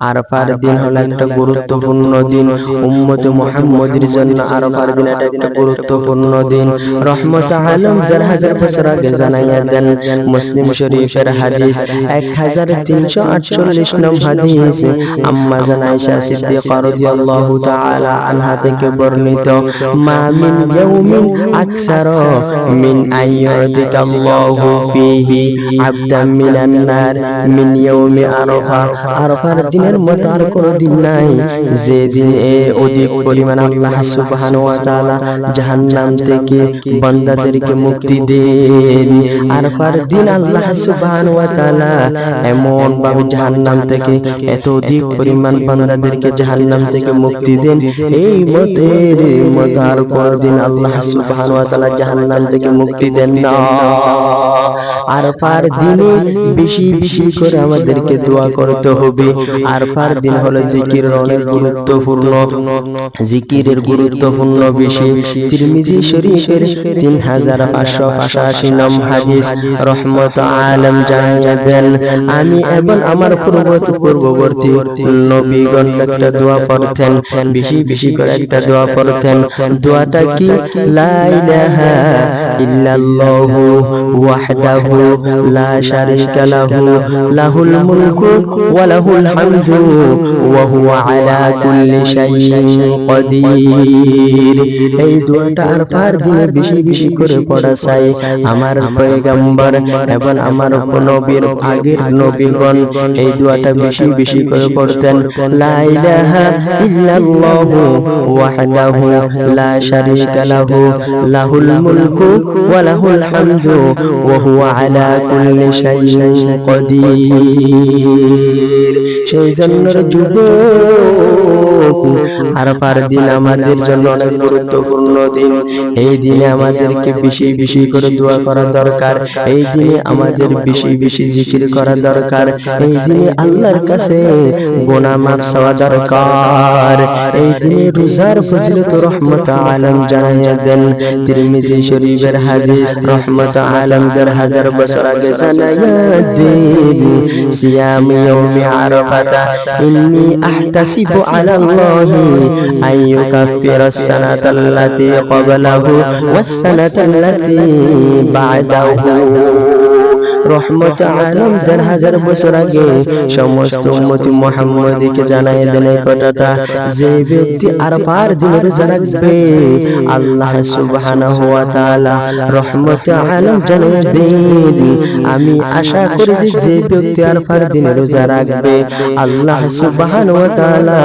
আরফার দিন হলো একটা গুরুত্বপূর্ণ দিন। উম্মতে মুহাম্মদের জন্য আরফার দিন এটা একটা গুরুত্বপূর্ণ দিন। রহমত আলম দেড় হাজার বছর আগে জানাইয়া দেন মুসলিম শরীফের হাদিস এক হাজার তিনশো আটচল্লিশ নম হাদিস আম্মা জানাইশা সিদ্দিকা রাদিয়াল্লাহু তাআলা আনহা থেকে বর্ণিত মা মিন ইয়াউমিন আকসার মিন আইয়াদিকা আল্লাহু ফীহি আবদান মিনান নার মিন ইয়াউমি আরাফা। আরাফার দিনের মতো আর কোনো দিন নাই। যে দিনে অধিক পরিমাণ আল্লাহ সুবহানাহু ওয়া তাআলা জাহান্নাম থেকে বান্দাদেরকে মুক্তি দেন আরাফার দিন আল্লাহ সুবহানাহু ওয়া তাআলা এমন ভাবে জাহান্নাম থেকে, এত অধিক পরিমাণ বান্দাদেরকে জাহান্নাম থেকে মুক্তি দেন, এই মতের মতো আর কোনদিন আল্লাহ সুবহানাহু ওয়া তাআলা জাহান্নাম থেকে মুক্তি দেন না। আরফার দিনে বেশি বেশি করে আমাদেরকে দোয়া করতে হবে আরফার দিন হলো জিকিরের অনেক গুরুত্বপূর্ণ। জিকিরের গুরুত্বপূর্ণ বেশি তিরমিজি শরীফের তিন হাজার পাঁচশো পাঁচাশি নম হাদিস রহমত আলম জানিয়ে দেন আমি এবং আমার পূর্ববর্তী পূর্ববর্তী নবীগণ একটা দোয়া পড়তেন বেশি বেশি করে একটা দোয়া পড়তেন। দোয়াটা কি? লা ইলাহা ইল্লাল্লাহু ওয়াহদাহু লা শারীকা লাহু লাহুল মুলকু ওয়া লাহুল হামদু ওয়া হুয়া আলা কুল্লি শাইইন কদির। এই দোয়াটা পার দিনে বেশি বেশি করে পড়া চাই। আমার পয়গম্বর এবং আমার নবীর আগের নবীগণ এই দোয়াটা বেশি বেশি করে পড়তেন। লা ইলাহা ইল্লাল্লাহু ওয়াহদাহু লা শারীকা লাহু, লাহুল মুলকু ওয়া লাহুল হামদু ওয়া হুয়া আলা কুল্লি শাইইন কদির। সেই জন্য যুবক। আরফার দিন আমাদের জন্য অনেক গুরুত্বপূর্ণ দিন। এই দিনে আমাদেরকে বেশি বেশি করে দোয়া করা দরকার। এই দিনে আমাদের বেশি বেশি জিকির করা দরকার। এই দিনে আল্লাহর কাছে গোনা মাফ চাওয়া দরকার। এই দিনে রোজার ফজিলত রহমত আলম জানাইয়া দেন। তিরমিজি শরীফের হাদিস রহমত আলম দেড় হাজার বছর আগে জানাইয়া দেন। সিয়াম ইয়াউমি আরাফাতা إني أحتسب على الله أن يكفر السنة التي قبله والسنة التي بعده রহমত আলম দেড় হাজার বছর আগে সমস্ত উম্মতি মুহাম্মদকে জানাই দেন এই কথাটা। যে ব্যক্তি আরফার দিনে রোজা রাখবে আল্লাহ সুবহানাহু ওয়া তাআলা রহমত আলম জানাই দেন, আমি আশা করি যে যে ব্যক্তি আরফার দিনে রোজা রাখবে আল্লাহ সুবহানাহু ওয়া তাআলা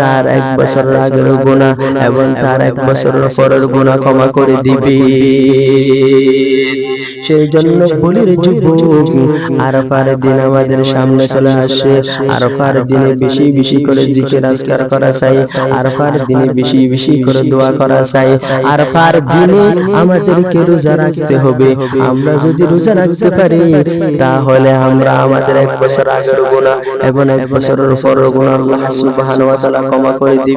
তার এক বছর আগের গুনাহ এবং তার এক বছরের পরের গুনাহ ক্ষমা করে দিবে। সেই জন্য বলি রে যুবক আরফার দিন আমাদের সামনে চলে আসে আরফার দিনে বেশি বেশি করে জিকির আজকার করা চাই আরফার দিনে বেশি বেশি করে দোয়া করা চাই আরফার দিনে আমাদেরকে রোজা রাখতে হবে। আমরা যদি রোজা রাখতে পারি, তাহলে আমরা আমাদের এক বছর আগের গুনাহ, এবং এক বছরের পরের গুনাহ আল্লাহ ক্ষমা করে দিবে।